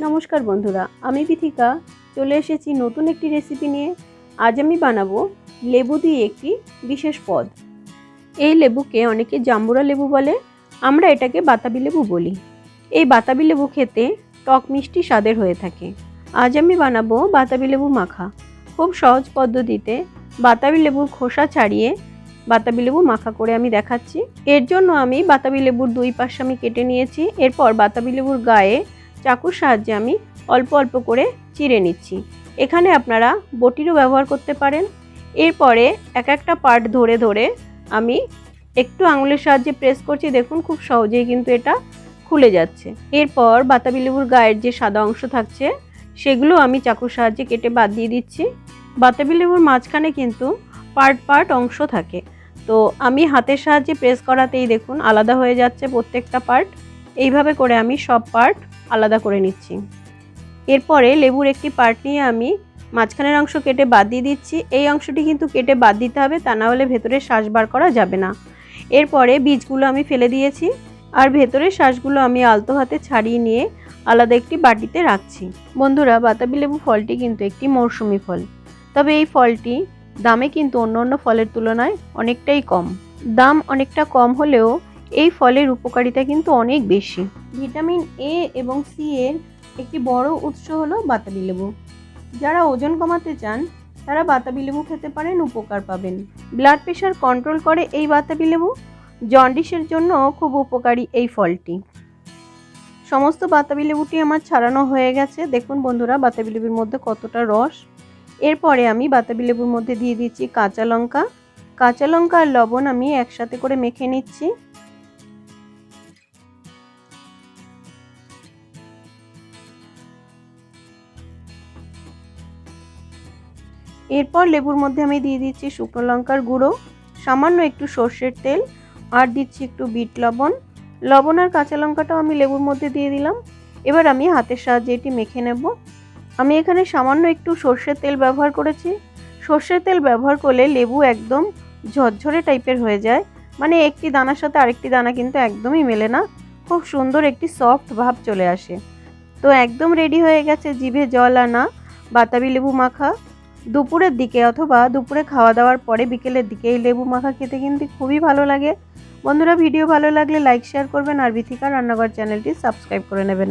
নমস্কার বন্ধুরা, আমি বিথিকা চলে এসেছি নতুন একটি রেসিপি নিয়ে। আজ আমি বানাবো লেবু দিয়ে একটি বিশেষ পদ। এই লেবুকে অনেকে জাম্বুরা লেবু বলে, আমরা এটাকে বাতাবি লেবু বলি। এই বাতাবি লেবু খেতে টক মিষ্টি স্বাদের হয়ে থাকে। আজ আমি বানাবো বাতাবি লেবু মাখা। খুব সহজ পদ্ধতিতে বাতাবি লেবুর খোসা ছাড়িয়ে বাতাবি লেবু মাখা করে আমি দেখাচ্ছি। এর জন্য আমি বাতাবি লেবুর দুই পাশ আমি কেটে নিয়েছি। এরপর বাতাবি লেবুর গায়ে চাকুর সাহায্যে আমি অল্প অল্প করে চিড়ে নিচ্ছি। এখানে আপনারা বটিরও ব্যবহার করতে পারেন। এরপরে এক একটা পার্ট ধরে ধরে আমি একটু আঙুলের সাহায্যে প্রেস করছি। দেখুন খুব সহজেই কিন্তু এটা খুলে যাচ্ছে। এরপর বাতাবি লেবুর গায়ের যে সাদা অংশ থাকছে, সেগুলো আমি চাকুর সাহায্যে কেটে বাদ দিয়ে দিচ্ছি। বাতাবি লেবুর মাঝখানে কিন্তু পার্ট পার্ট অংশ থাকে। তো আমি হাতের সাহায্যে প্রেস করাতেই দেখুন আলাদা হয়ে যাচ্ছে প্রত্যেকটা পার্ট। এইভাবে করে আমি সব পার্ট আলাদা করে নিচ্ছি। এরপরে লেবুর একটি পার্ট নিয়ে আমি মাঝখানের অংশ কেটে বাদ দিয়ে দিচ্ছি। এই অংশটি কিন্তু কেটে বাদ দিতে হবে, তা না হলে ভেতরে শ্বাস বার করা যাবে না। এরপরে বীজগুলো আমি ফেলে দিয়েছি আর ভেতরের শ্বাসগুলো আমি আলতো হাতে ছাড়িয়ে নিয়ে আলাদা একটি বাটিতে রাখছি। বন্ধুরা, বাতাবি লেবু ফলটি কিন্তু একটি মৌসুমি ফল। তবে এই ফলটি দামে কিন্তু অন্য অন্য ফলের তুলনায় অনেকটাই কম। দাম অনেকটা কম হলেও এই ফলের উপকারিতা কিন্তু অনেক বেশি। ভিটামিন এ এবং সি এর একটি বড় উৎস হলো বাতাবি লেবু। যারা ওজন কমাতে চান, তারা বাতাবি লেবু খেতে পারেন, উপকার পাবেন। ব্লাড প্রেশার কন্ট্রোল করে এই বাতাবি লেবু। জন্ডিসের জন্য খুব উপকারী এই ফলটি। সমস্ত বাতাবি লেবুটি আমার ছাড়ানো হয়ে গেছে। দেখুন বন্ধুরা, বাতাবি লেবুর মধ্যে কতটা রস। এরপরে আমি বাতাবি লেবুর মধ্যে দিয়ে দিচ্ছি কাঁচা লঙ্কা। কাঁচা লঙ্কা আর লবণ আমি একসাথে করে মেখে নিচ্ছি। এরপর লেবুর মধ্যে আমি দিয়ে দিচ্ছি শুকনো লঙ্কার গুঁড়ো, সামান্য একটু সর্ষের তেল, আর দিচ্ছি একটু বিট লবণ। লবণ আর কাঁচা লঙ্কাটাও আমি লেবুর মধ্যে দিয়ে দিলাম। এবার আমি হাতের সাহায্যে এটি মেখে নেব। আমি এখানে সামান্য একটু সর্ষের তেল ব্যবহার করেছি। সর্ষের তেল ব্যবহার করলে লেবু একদম ঝরঝরে টাইপের হয়ে যায়। মানে একটি দানার সাথে আরেকটি দানা কিন্তু একদমই মেলে না। খুব সুন্দর একটি সফট ভাব চলে আসে। তো একদম রেডি হয়ে গেছে জিভে জল আনা বাতাবি লেবু মাখা। দুপুরের দিকে অথবা দুপুরে খাওয়া দাওয়ার পরে বিকেলের দিকে এই লেবু মাখা খেতে কিন্তু খুবই ভালো লাগে। বন্ধুরা, ভিডিও ভালো লাগলে লাইক শেয়ার করবেন আর বিথিকা রান্নাঘর চ্যানেলটি সাবস্ক্রাইব করে নেবেন।